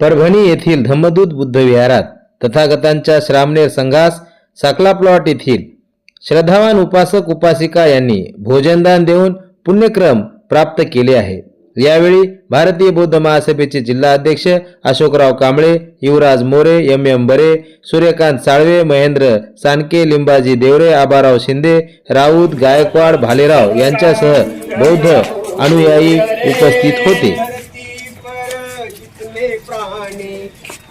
परभणी येथील धम्मदूत बुद्ध विहारात तथागतांच्या श्रामणेर संघास साकला प्लॉट येथील श्रद्धावान उपासक उपासिका यांनी भोजनदान देऊन पुण्यक्रम प्राप्त केले आहे. यावेळी भारतीय बौद्ध महासभेचे जिल्हा अध्यक्ष अशोकराव कांबळे युवराज मोरे एम. एम. बरे सूर्यकांत साळवे महेंद्र सानके लिंबाजी देवरे आबाराव शिंदे राऊत गायकवाड भालेराव यांच्यासह बौद्ध अनुयायी उपस्थित होते.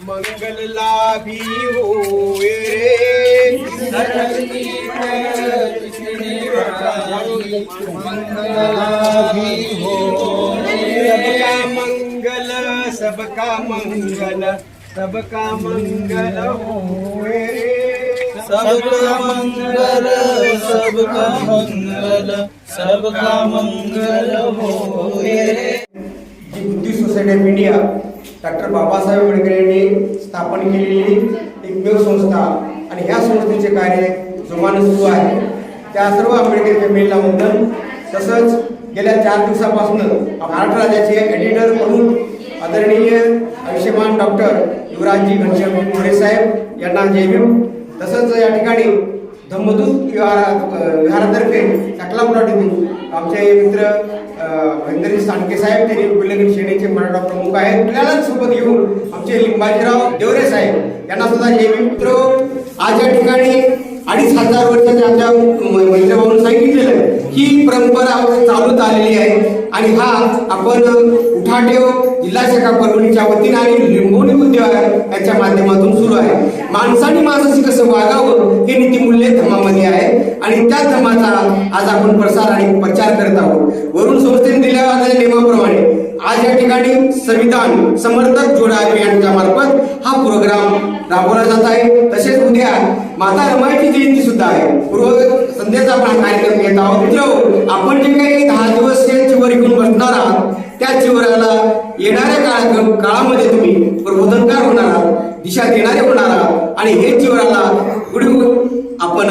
मंगल लाभी होए रे। मंगल सबका मंगल सबका मंगल सबका मंगल होए रे। सबका मंगल सबका मंगल सबका मंगल होए जी Buddhist society India doctor Babasaheb Ambedkar यांनी स्थापन केलेली एकमेव संस्था आणि ह्या संस्थेचे कार्य जोमानं सुरू आहे. त्या सर्व आंबेडकर फॅमिलीला वंदन तसंच गेल्या चार दिवसापासून महाराष्ट्र राज्याचे एडिटर म्हणून आदरणीय आयुष्यमान डॉक्टर युवराजजी घनश्याम मोरे साहेब यांना जय भीम. तसंच या ठिकाणी धम्मदूत विहारा विहारातर्फे सकला मराठीतून आमचे मित्र महेंद्रजी साणके साहेब त्यांनी विलगीन श्रेणीचे मराठा प्रमुख आहेत. आपल्याला सोबत घेऊन आमचे लिंबाजीराव देवरे साहेब यांना सुद्धा जय मित्र आज या ठिकाणी अडीच हजार वर्षाच्या आमच्या महिला सांगितलेलं ही परंपरा चालूच आलेली आहे. आणि हा आपण उठाठेव जिल्हा शाखा परभणीच्या वतीने आणि लिंबोणी उद्योग याच्या माध्यमातून सुरू आहे. माणसाने माणसाशी कसं वागावं हे नीतिमूल्य धर्मामध्ये आहे. आणि त्या धर्माचा आज आपण प्रसार आणि प्रचार करत आहोत. वरून संस्थेने दिल्या जाणाऱ्या नियमाप्रमाणे आज या ठिकाणी संविधान समर्थक जोडा अभियानाच्या मार्फत हा प्रोग्राम राबवला जात आहे. तसेच उद्या माता रमाईची जयंती सुद्धा आहे. पूर्व संध्याचा आपण कार्यक्रम घेत आहोत. मित्र आपण जे काही दहा दिवस आणि हे जीवनाला पुढे आपण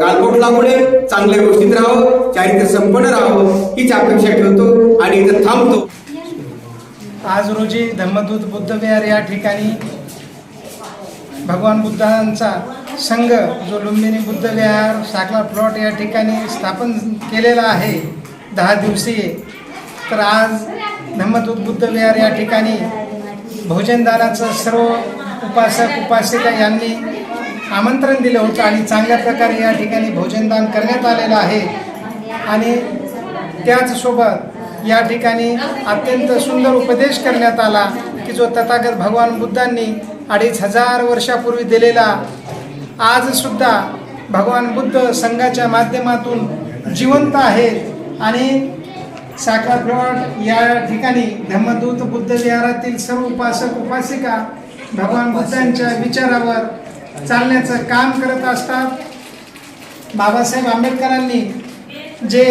गालबोट लागू नये चांगल्या गोष्टीत राहावं चारित्र्य संपन्न राहावं हीच अपेक्षा ठेवतो आणि इथं थांबतो. आज रोजी धम्मदूत बुद्ध विहार या ठिकाणी भगवान बुद्धांचा संघ जो लुंबिनी बुद्ध विहार साकला प्लॉट या ठिकाणी स्थापन केलेला आहे दहा दिवसीय. तर आज धम्मदूत बुद्ध विहार या ठिकाणी भोजनदानाचं सर्व उपासक उपासिका यांनी आमंत्रण दिलं होतं आणि चांगल्या प्रकारे या ठिकाणी भोजनदान करण्यात आलेलं आहे. आणि त्याचसोबत या ठिकाणी अत्यंत सुंदर उपदेश करण्यात आला की जो तथागत भगवान बुद्धांनी अडीच हजार वर्षापूर्वी दिलेला आजसुद्धा भगवान बुद्ध संघाच्या माध्यमातून जिवंत आहेत आणि साखरा प्लॉट या ठिकाणी धम्मदूत बुद्ध विहारातील सर्व उपासक उपासिका भगवान बुद्धांच्या विचारावर चालण्याचं काम करत असतात. बाबासाहेब आंबेडकरांनी जे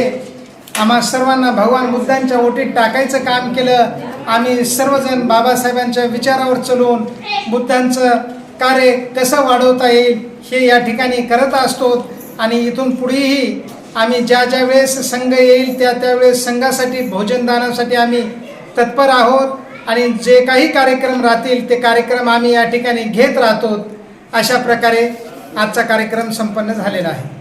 आम्हा सर्वांना भगवान बुद्धांच्या ओटीत टाकायचं काम केलं आम्ही सर्वजण बाबासाहेबांच्या विचारावर चलून बुद्धांचं कार्य कसं वाढवता येईल हे या ठिकाणी करत असतो. आणि इथून पुढेही आम्ही ज्या ज्या वेळेस संघ येईल त्या त्यावेळेस संघासाठी भोजनदानासाठी आम्ही तत्पर आहोत. आणि जे काही कार्यक्रम राहतील ते कार्यक्रम आम्ही या ठिकाणी घेत राहतो. अशा प्रकारे आजचा कार्यक्रम संपन्न झालेला आहे.